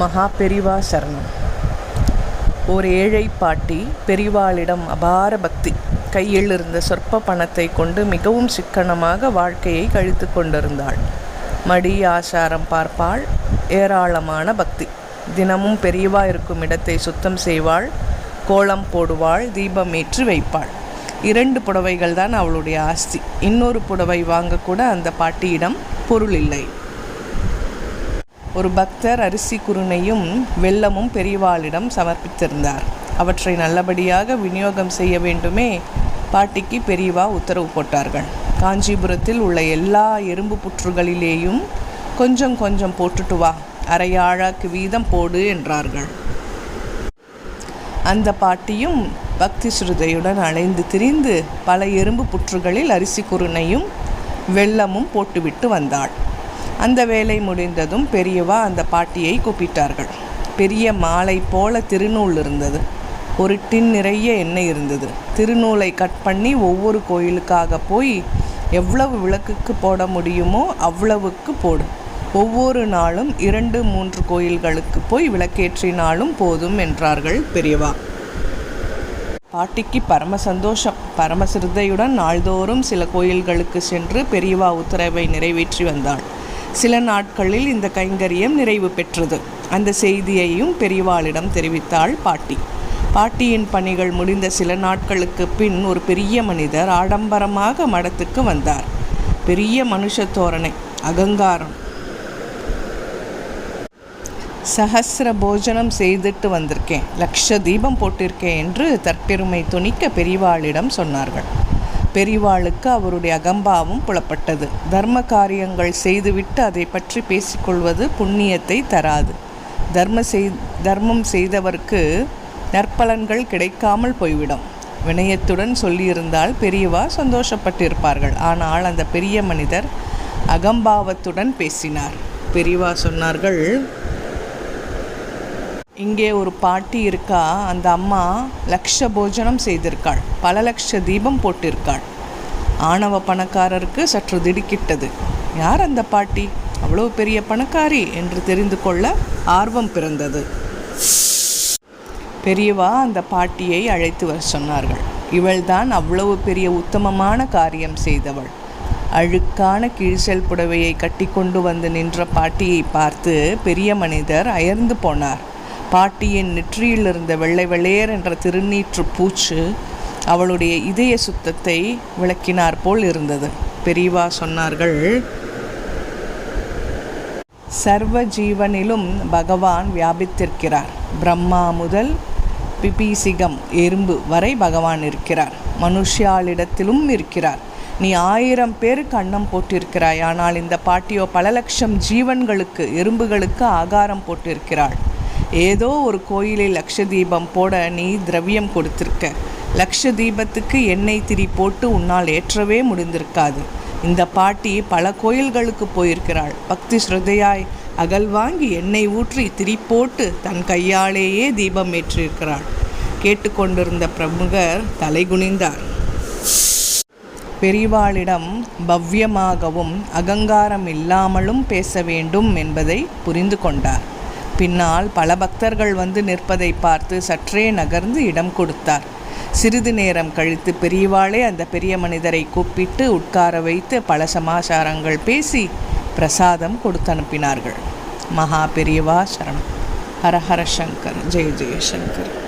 மகா பெரிவா சரணம். ஒரு ஏழை பாட்டி பெரிவாளிடம் அபார பக்தி. கையில் இருந்த சொற்ப பணத்தை கொண்டு மிகவும் சிக்கனமாக வாழ்க்கையை கழித்து கொண்டிருந்தாள். மடி ஆசாரம் பார்ப்பாள். ஏராளமான பக்தி. தினமும் பெரியவா இருக்கும் இடத்தை சுத்தம் செய்வாள். கோலம் போடுவாள். தீபம் ஏற்றி வைப்பாள். இரண்டு புடவைகள் தான் அவளுடைய ஆஸ்தி. இன்னொரு புடவை வாங்கக்கூட அந்த பாட்டியிடம் பொருள் இல்லை. ஒரு பக்தர் அரிசி குருணையும் வெள்ளமும் பெரியவாளிடம் சமர்ப்பித்திருந்தார். அவற்றை நல்லபடியாக விநியோகம் செய்ய வேண்டுமே பாட்டிக்கு பெரியவா உத்தரவு போட்டார்கள். காஞ்சிபுரத்தில் உள்ள எல்லா எறும்பு புற்றுகளிலேயும் கொஞ்சம் கொஞ்சம் போட்டுட்டு வா அரையாழாக்கு வீதம் போடு என்றார்கள். அந்த பாட்டியும் பக்தி ஸ்ருதையுடன் அலைந்து திரிந்து பல எறும்பு புற்றுகளில் அரிசி குருணையும் வெள்ளமும் போட்டுவிட்டு வந்தாள். அந்த வேலை முடிந்ததும் பெரியவா அந்த பாட்டியை கூப்பிட்டார்கள். பெரிய மாலை போல திருநூல் இருந்தது. ஒரு டின் நிறைய எண்ணெய் இருந்தது. திருநூலை கட் பண்ணி ஒவ்வொரு கோயிலுக்காக போய் எவ்வளவு விளக்குக்கு போட முடியுமோ அவ்வளவுக்கு போடு. ஒவ்வொரு நாளும் இரண்டு மூன்று கோயில்களுக்கு போய் விளக்கேற்றினாலும் போதும் என்றார்கள் பெரியவா. பாட்டிக்கு பரம சந்தோஷம். பரம சிரத்தையுடன் நாள்தோறும் சில கோயில்களுக்கு சென்று பெரியவா உத்தரவை நிறைவேற்றி வந்தாள். சில நாட்களில் இந்த கைங்கரியம் நிறைவு பெற்றது. அந்த செய்தியையும் பெரியவாளிடம் தெரிவித்தாள் பாட்டி. பாட்டியின் பணிகள் முடிந்த சில நாட்களுக்கு பின் ஒரு பெரிய மனிதர் ஆடம்பரமாக மடத்துக்கு வந்தார். பெரிய மனுஷ தோரணை அகங்காரம். சஹசிர போஜனம் செய்துட்டு வந்திருக்கேன் லக்ஷ தீபம் போட்டிருக்கேன் என்று தற்பெருமை துணிக்க பெரியவாளிடம் சொன்னார்கள். பெரிவாளுக்கு அவருடைய அகம்பாவும் புலப்பட்டது. தர்ம காரியங்கள் செய்துவிட்டு அதை பற்றி பேசிக்கொள்வது புண்ணியத்தை தராது. தர்ம செய் தர்மம் செய்தவருக்கு நற்பலன்கள் கிடைக்காமல் போய்விடும். வினயத்துடன் சொல்லியிருந்தால் பெரியவா சந்தோஷப்பட்டிருப்பார்கள். ஆனால் அந்த பெரிய மனிதர் அகம்பாவத்துடன் பேசினார். பெரியவா சொன்னார்கள் இங்கே ஒரு பாட்டி இருக்கா? அந்த அம்மா லக்ஷ போஜனம் செய்திருக்காள். பல லட்ச தீபம் போட்டிருக்காள். ஆணவ பணக்காரருக்கு சற்று திடுக்கிட்டது. யார் அந்த பாட்டி? அவ்வளோ பெரிய பணக்காரி என்று தெரிந்து கொள்ள ஆர்வம் பிறந்தது. பெரியவா அந்த பாட்டியை அழைத்து வர சொன்னார்கள். இவள்தான் அவ்வளவு பெரிய உத்தமமான காரியம் செய்தவள். அழுக்கான கீழ்செல் புடவையை கட்டிக்கொண்டு வந்து நின்ற பாட்டியை பார்த்து பெரிய மனிதர் அயர்ந்து போனார். பாட்டியின் நெற்றியில் இருந்த வெள்ளை வெள்ளையர் என்ற திருநீற்று பூச்சு அவளுடைய இதய சுத்தத்தை விளக்கினார் போல் இருந்தது. பெரியவா சொன்னார்கள் சர்வ ஜீவனிலும் பகவான் வியாபித்திருக்கிறார். பிரம்மா முதல் பிபிசிகம் எறும்பு வரை பகவான் இருக்கிறார். மனுஷியாளிடத்திலும் இருக்கிறார். நீ ஆயிரம் பேருக்கு அன்னம் போட்டிருக்கிறாய். ஆனால் இந்த பாட்டியோ பல லட்சம் ஜீவன்களுக்கு எறும்புகளுக்கு ஆகாரம் போட்டிருக்கிறாள். ஏதோ ஒரு கோயிலில் லக்ஷ தீபம் போட நீ திரவியம் கொடுத்திருக்க. லக்ஷ தீபத்துக்கு எண்ணெய் திரி போட்டு உன்னால் ஏற்றவே முடிந்திருக்காது. இந்த பாட்டி பல கோயில்களுக்கு போயிருக்கிறாள். பக்தி ஸ்ரத்தையாய் அகல் வாங்கி எண்ணெய் ஊற்றி திரி போட்டு தன் கையாலேயே தீபம் ஏற்றிருக்கிறாள். கேட்டுக்கொண்டிருந்த பிரமுகர் தலைகுனிந்தார் பெரிவாளிடம் பவ்யமாகவும் அகங்காரம் இல்லாமலும் பேச வேண்டும் என்பதை புரிந்து கொண்டார். பின்னால் பல பக்தர்கள் வந்து நிற்பதை பார்த்து சற்றே நகர்ந்து இடம் கொடுத்தார். சிறிது நேரம் கழித்து பெரியவாளே அந்த பெரிய மனிதரை கூப்பிட்டு உட்கார வைத்து பல சமாச்சாரங்கள் பேசி பிரசாதம் கொடுத்து அனுப்பினார்கள். மகா பெரியவா சரணம். ஹரஹர சங்கர். ஜெய ஜெயசங்கர்